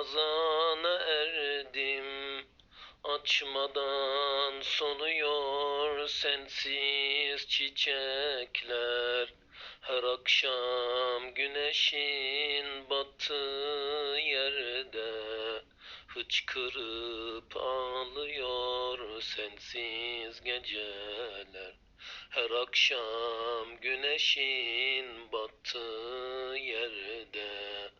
hazana erdim. Açmadan soluyor sensiz çiçekler. Her akşam güneşin battığı yerde Hıçkırıp ağlıyor sensiz geceler Her akşam güneşin battığı yerde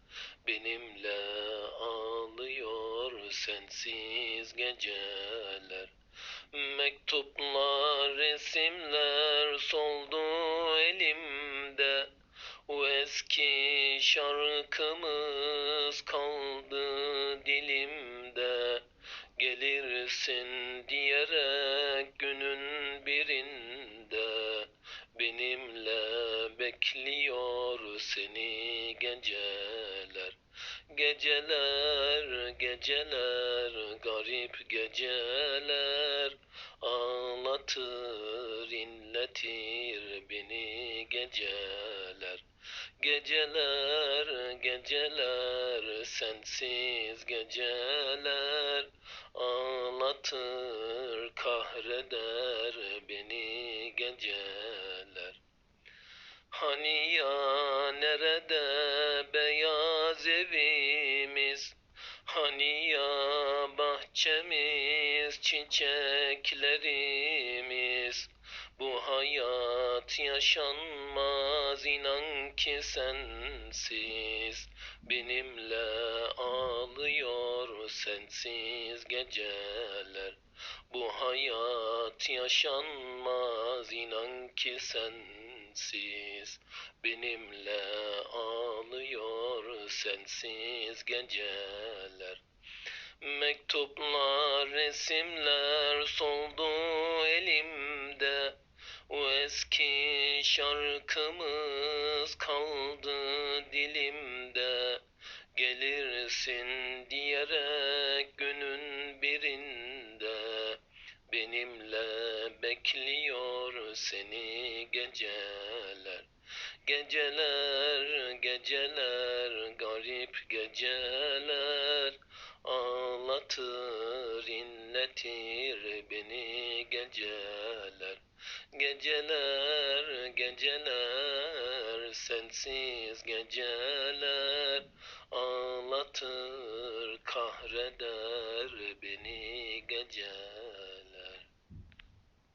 sensiz geceler Mektuplar, resimler soldu elimde. O eski şarkımız kaldı dilimde. Gelirsin diyerek günün birinde. Benimle bekliyor seni geceler Geceler, geceler, garip geceler Ağlatır, inletir beni geceler. Geceler, geceler, sensiz geceler Ağlatır, kahreder beni geceler. Hani ya nerede evimiz Hani ya bahçemiz çiçeklerimiz. Bu hayat yaşanmaz inan ki sensiz. Benimle ağlıyor sensiz geceler. Bu hayat yaşanmaz inan ki sensiz. Benimle sensiz geceler Mektuplar, resimler soldu elimde. O eski şarkımız kaldı dilimde. Gelirsin diyerek günün birinde. Benimle bekliyor seni geceler. Geceler, geceler, garip geceler Ağlatır, inletir beni geceler. Geceler, geceler, sensiz geceler Ağlatır, kahreder